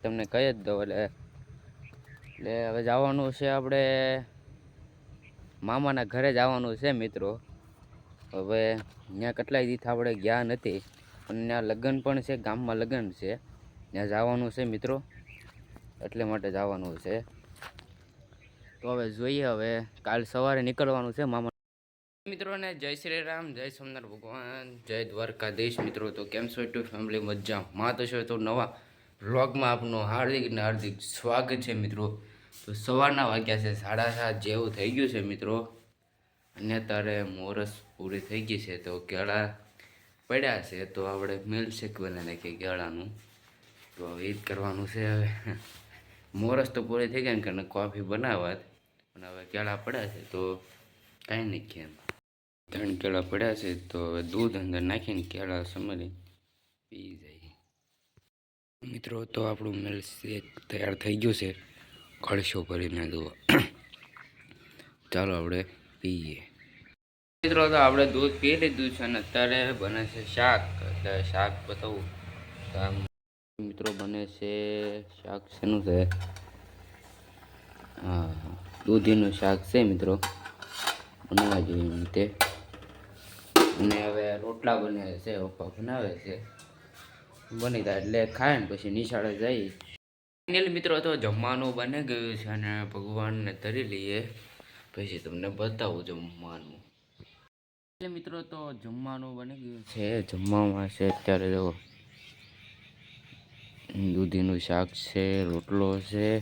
તમને કહી જ દઉં, એટલે એટલે હવે જવાનું છે આપણે મામાના ઘરે જવાનું છે મિત્રો. હવે ત્યાં કેટલાય દીથ આપણે ગયા નથી અને ત્યાં લગ્ન પણ છે, ગામમાં લગ્ન છે. ત્યાં જવાનું છે મિત્રો, એટલે માટે જવાનું છે. તો હવે જોઈએ હવે, કાલ સવારે નીકળવાનું છે મામા મિત્રોને જય શ્રી રામ, જય સોમનાથ ભગવાન, જય દ્વારકાધીશ મિત્રો. તો કેમ છો? ટુ ફેમિલી મજા માં તો છો, તો નવા. વ્લોગમાં આપનું હાર્દિક ને હાર્દિક સ્વાગત છે મિત્રો. તો સવારના વાગ્યા છે, સાડા સાત જેવું થઈ ગયું છે મિત્રો. અને અત્યારે મોરસ પૂરી થઈ ગઈ છે, તો કેળા પડ્યા છે, તો આપણે મિલ્કશેક બનાવી નાખીએ કેળાનું તો એ જ કરવાનું છે હવે. મોરસ તો પૂરી થઈ ગયા ને કોફી બનાવત પણ હવે કેળા પડ્યા છે, તો કાંઈ નહીં કેમ ત્રણ કેળા પડ્યા છે, તો હવે દૂધ અંદર નાખીને કેળા સમરી પી જાય. મિત્રો, તો આપણું મિલ્ક તૈયાર થઈ ગયું છે. કળશો ભરીને જુઓ ચાલો આપણે પીએ. મિત્રો, તો આપણે દૂધ પી લીધું છે અને અત્યારે બને છે શાક. એટલે શાક બતાવું. મિત્રો, બને છે શાક શેનું છે? હા દૂધીનું શાક છે મિત્રો. બનાવવા જોઈએ રીતે. અને હવે રોટલા બને છે, પપ્પા બનાવે છે. બની જાય એટલે ખાય ને પછી નિશાળે જઈ ફાઇનલી મિત્રો, તો જમવાનું બની ગયું છે અને ભગવાનને ધરી લઈએ. પછી તમને બતાવું જમવાનું. મિત્રો, તો જમવાનું બની ગયું છે. જમવામાં છે અત્યારે જો દૂધીનું શાક છે, રોટલો છે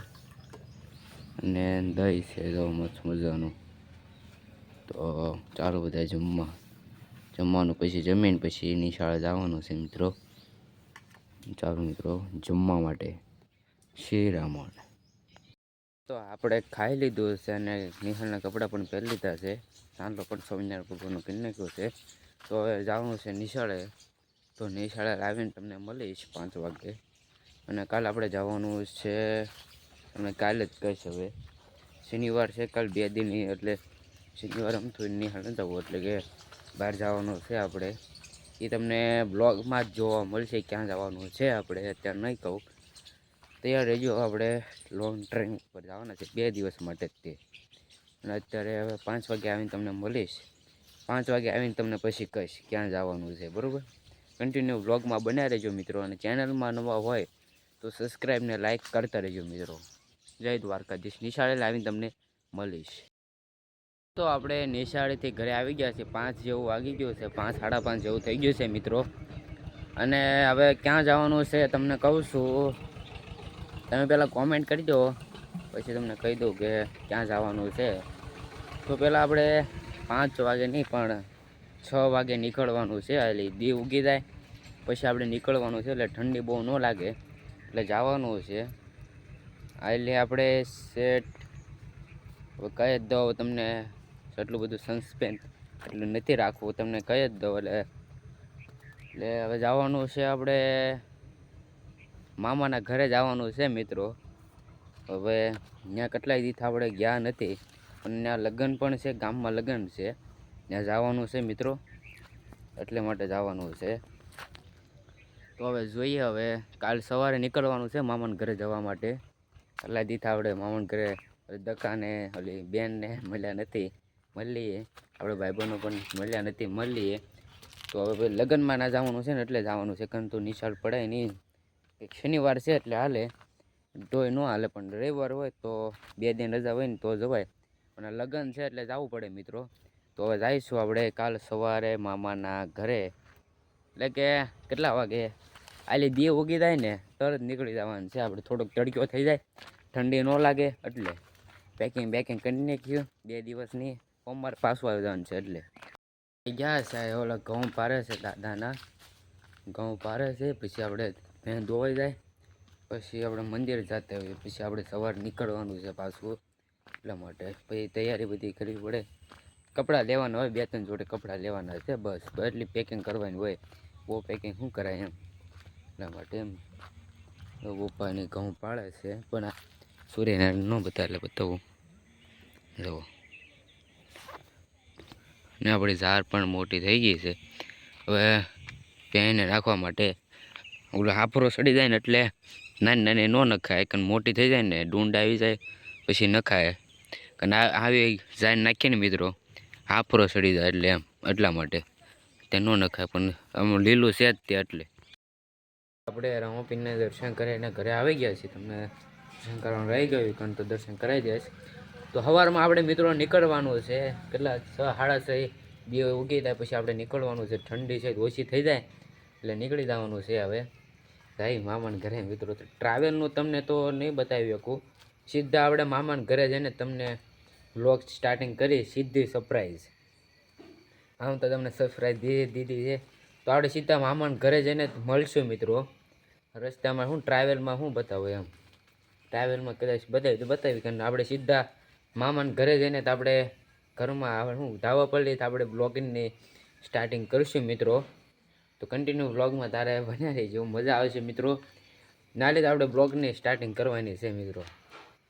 અને દહીં છે જો મસ્ત મજાનું. તો ચાલો બધા જમવા. જમવાનું પછી જમીને પછી નિશાળે જવાનું છે મિત્રો. ચાલો મિત્રો જમવા માટે શ્રી રામણ તો આપણે ખાઈ લીધું છે અને નિહાળના કપડાં પણ પહેરી લીધા છે. ચાંદલો પણ સ્વામિનારાયણ ભગવાનનું કરી નાખ્યું છે. તો હવે જવાનું છે નિશાળે. તો નિશાળે આવીને તમને મળીશ પાંચ વાગે. અને કાલે આપણે જવાનું છે તમને કાલે જ કહીશ હવે. શનિવાર છે, કાલ બે દિન એટલે શનિવાર આમ થોડી નિહાળ જવું એટલે કે બહાર જવાનું છે આપણે. એ તમને બ્લોગમાં જ જોવા મળશે ક્યાં જવાનું છે આપણે, અત્યારે નહીં કહું. તૈયાર રહેજો, આપણે લોંગ ટ્રેન ઉપર જવાના છે, બે દિવસ માટે જ તે. અને અત્યારે હવે પાંચ વાગે આવીને તમને મળીશ. પાંચ વાગે આવીને તમને પછી કહીશ ક્યાં જવાનું છે, બરાબર? કન્ટિન્યુ બ્લોગમાં બન્યા રહેજો મિત્રો, અને ચેનલમાં નવા હોય તો સબસ્ક્રાઈબ ને લાઇક કરતા રહેજો મિત્રો. જય દ્વારકાધીશ, નિશાળે આવીને તમને મળીશ. તો આપણે નિશાળીથી ઘરે આવી ગયા છે પાંચ જેવું વાગી ગયું છે. પાંચ, સાડા પાંચ જેવું થઈ ગયું છે મિત્રો. અને હવે ક્યાં જવાનું છે તમને કહું છું. તમે પહેલાં કોમેન્ટ કરી દો. પછી તમને કહી દઉં કે ક્યાં જવાનું છે. તો પહેલાં આપણે પાંચ વાગે નહીં, પણ છ વાગે નીકળવાનું છે. એટલે દી ઉગી જાય. પછી આપણે નીકળવાનું છે, એટલે ઠંડી બહુ ન લાગે. એટલે જવાનું છે. એટલે આપણે સેટ હવે કહી દઉં તમને એટલું બધું સસ્પેન્સ એટલું નથી રાખવું. તમને કહી જ દઉં. એટલે એટલે હવે જવાનું છે આપણે મામાના ઘરે જવાનું છે મિત્રો. હવે ત્યાં કેટલાય દીથ આપણે ગયા નથી. અને ત્યાં લગ્ન પણ છે, ગામમાં લગ્ન છે. ત્યાં જવાનું છે મિત્રો. એટલે માટે જવાનું છે. તો હવે જોઈએ હવે, કાલ સવારે નીકળવાનું છે મામાના ઘરે જવા માટે. એટલા દીથ આપણે મામાના ઘરે દકાને, ઓલી બેનને મળ્યા નથી. મળીએ. આપણે ભાઈબંધો પણ મળ્યા નથી, મળીએ. તો હવે ભાઈ લગ્નમાં ના જવાનું છે ને એટલે જવાનું છે. કારણ તો નિશાળ પડાય નહીં. શનિવાર છે એટલે હાલે. તોય ન હાલે, પણ રવિવાર હોય તો બે દિન રજા હોય ને તો જવાય. પણ લગ્ન છે એટલે જવું પડે મિત્રો. તો હવે જઈશું આપણે કાલ સવારે મામાના ઘરે. એટલે કે કેટલા વાગે? આલી દી ઉગી જાય ને તરત નીકળી જવાનું છે. આપણે થોડોક તડક્યો થઈ જાય. ઠંડી ન લાગે એટલે. પેકિંગ બેકિંગ કરી નાખ્યું. બે દિવસની. સોમવાર પાછું આવી જવાનું છે એટલે. ગયા છે ઓલા ઘઉં પારે છે દાદાના. ઘઉં પારે છે, પછી આપણે ભેં ધોવાઈ જાય. પછી આપણે મંદિર જતા હોઈએ પછી આપણે સવાર નીકળવાનું છે પાછું એટલા માટે. પછી તૈયારી બધી કરવી પડે. કપડાં લેવાના હોય, બે ત્રણ જોડે કપડાં લેવાના છે, બસ. એટલી પેકિંગ કરવાની હોય. બહુ પેકિંગ શું કરાય એમ. એટલા માટે એમ. તો ઘઉં પાડે છે, પણ સૂર્યનારાયણ ન બતાવે એટલે બતાવું. જુઓ ને આપણી ઝાર પણ મોટી થઈ ગઈ છે. હવે પેને રાખવા માટે ઓલો હાફરો સડી જાય ને એટલે નાની નાની ન નખાય કારણ મોટી થઈ જાય ને ડુંડ આવી જાય, પછી નખાય. કારણ આવી જાય નાખીએ ને મિત્રો, હાફરો સડી જાય એટલે એમ, એટલા માટે. તે ન નખાય, પણ આમ લીલું છે જ તે એટલે. આપણે રામોપીનને દર્શન કરીને ઘરે આવી ગયા છીએ. તમને દર્શન કરવાનું રહી ગયું કારણ તો દર્શન કરાવી દઈશ તો સવારમાં આપણે મિત્રો નીકળવાનું છે. કેટલા છ, સાડા છ, બે ઉગી જાય પછી આપણે નીકળવાનું છે. ઠંડી છે, ઓછી થઈ જાય એટલે નીકળી જવાનું છે હવે. ભાઈ મામાને ઘરે મિત્રો. ટ્રાવેલનું તમને તો નહીં બતાવી શકું. સીધા આપણે મામાને ઘરે જઈને તમને બ્લોગ સ્ટાર્ટિંગ કરી સીધી સરપ્રાઈઝ આમ તો તમને સરપ્રાઈઝ દીધી દીધી છે. તો આપણે સીધા મામાને ઘરે જઈને મળશું મિત્રો. રસ્તામાં શું ટ્રાવેલમાં શું બતાવું એમ. ટ્રાવેલમાં કદાચ બતાવી તો બતાવી કારણ આપણે સીધા મામાના ઘરે જઈને તો આપણે ઘરમાં શું, ધાવા પડી તો આપણે બ્લોગિંગની સ્ટાર્ટિંગ કરીશું મિત્રો. તો કન્ટિન્યુ બ્લોગમાં તારે બન્યા રહીજો, મજા આવશે મિત્રો. નાલી તો આપણે બ્લોગની સ્ટાર્ટિંગ કરવાની છે મિત્રો.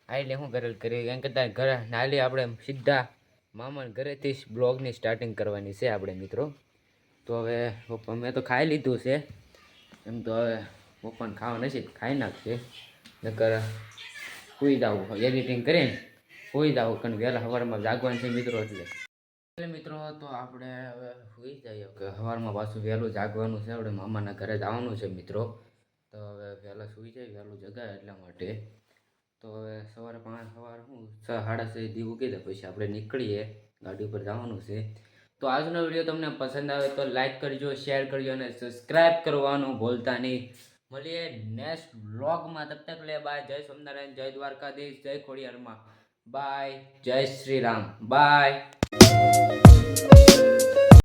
આ એટલે શું કરેલ કરી એમ કરતાં ઘરે, નાલી આપણે સીધા મામાને ઘરેથી જ બ્લોગની સ્ટાર્ટિંગ કરવાની છે આપણે મિત્રો. તો હવે પપ્પા, મેં તો ખાઈ લીધું છે. એમ તો હવે પપ્પાને ખાવા નથી, ખાઈ નાખશે. નકર સુઈ જાવું એડિટિંગ કરીને. સુઈ જાવ કારણ વહેલા સવારમાં જાગવાનું છે મિત્રો એટલે. એટલે મિત્રો તો આપણે હવે સુઈ જઈએ. કે સવારમાં પાછું વહેલું જાગવાનું છે આપણે મામાના ઘરે જવાનું છે મિત્રો. તો હવે વહેલા સુઈ જાય વહેલું જગાય એટલા માટે. તો હવે સવારે પાંચ સવારે શું છ સાડા છ દી ઉગી પછી આપણે નીકળીએ. ગાડી ઉપર જવાનું છે. તો આજનો વીડિયો તમને પસંદ આવે તો લાઈક કરજો શેર કરજો અને સબસ્ક્રાઈબ કરવાનું ભૂલતા નહીં. મળીએ નેક્સ્ટ વ્લોગમાં. તબ તક લે બાય. જય સોમનારાયણ જય દ્વારકાધીશ જય ખોડિયારમાં. બાય જય શ્રી રામ બાય